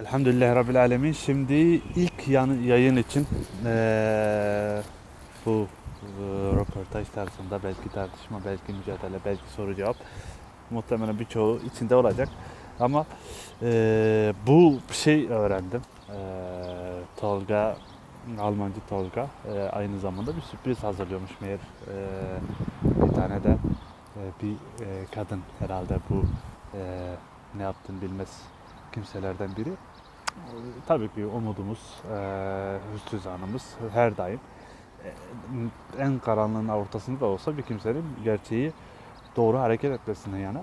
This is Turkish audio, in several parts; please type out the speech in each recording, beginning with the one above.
Elhamdülillah Rabbil Alemin. Şimdi ilk yayın için eee, bu eee, röportaj tarzında belki tartışma, belki mücadele, belki soru cevap muhtemelen birçoğu içinde olacak. Ama eee, bu şey öğrendim. Eee, Tolga, Almancı Tolga eee, aynı zamanda bir sürpriz hazırlıyormuş meğer. Eee, bir tane de eee, bir eee, kadın herhalde bu eee, ne yaptığını bilmez kimselerden biri. Tabii ki umudumuz, eee hüsnü zanımız her daim eee, en karanlığın ortasında da olsa bir kimsenin gerçeği doğru hareket etmesine yana.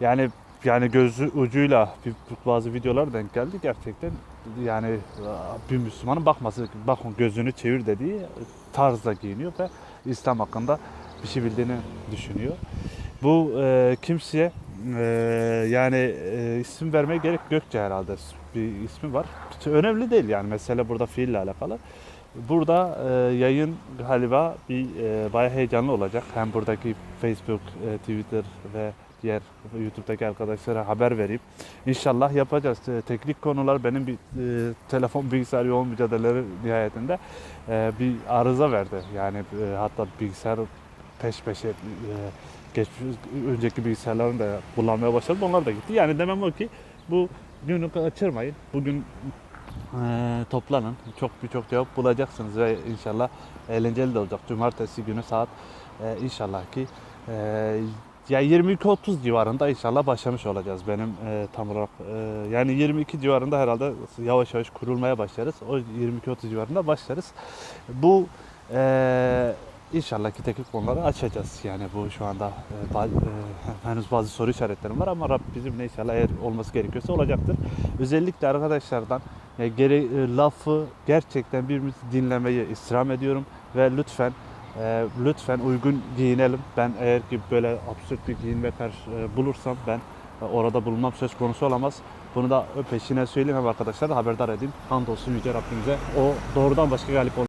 Yani yani gözü ucuyla bir, bazı videolar denk geldi gerçekten yani bir Müslümanın bakması, bakın gözünü çevir dediği tarzda giyiniyor ve İslam hakkında bir şey bildiğini düşünüyor. Bu eee, kimseye eee, yani eee, isim vermeye gerek Gökçe herhalde bir ismi var. Önemli değil yani mesele burada fiille alakalı. Burada eee, yayın galiba bir eee bayağı heyecanlı olacak. Hem buradaki Facebook, eee, Twitter ve diğer YouTube'daki arkadaşlara haber vereyim. İnşallah yapacağız. Eee, teknik konular benim bir eee, telefon bilgisayar yoğun mücadeleleri nihayetinde eee, bir arıza verdi. Yani eee, hatta bilgisayar peş peşe eee, geçmiş önceki bilgisayarlarını da kullanmaya başladım. Onlar da gitti. Yani demem o ki bu günü kaçırmayın. Bugün eee, toplanın. Çok birçok cevap bulacaksınız ve inşallah eğlenceli de olacak. Cumartesi günü saat eee, inşallah ki eee, ya 22-30 civarında inşallah başlamış olacağız benim eee, tam olarak eee, yani 22 civarında herhalde yavaş yavaş kurulmaya başlarız. O 22-30 civarında başlarız. Bu eee İnşallah ki konuları açacağız. Yani bu şu anda e, ba- e, henüz bazı soru işaretlerim var ama Rabbim bizimle inşallah eğer olması gerekiyorsa olacaktır. Özellikle arkadaşlardan e, gere, e, lafı gerçekten birbirimizi dinlemeyi istirham ediyorum ve lütfen e, lütfen uygun giyinelim. Ben eğer ki böyle absürt bir giyinme karşı e, bulursam ben e, orada bulunmam söz konusu olamaz. Bunu da peşine söyleyeyim hem arkadaşlar da haberdar edeyim. Hamdolsun Yüce Rabbimize. O doğrudan başka galip olmaz.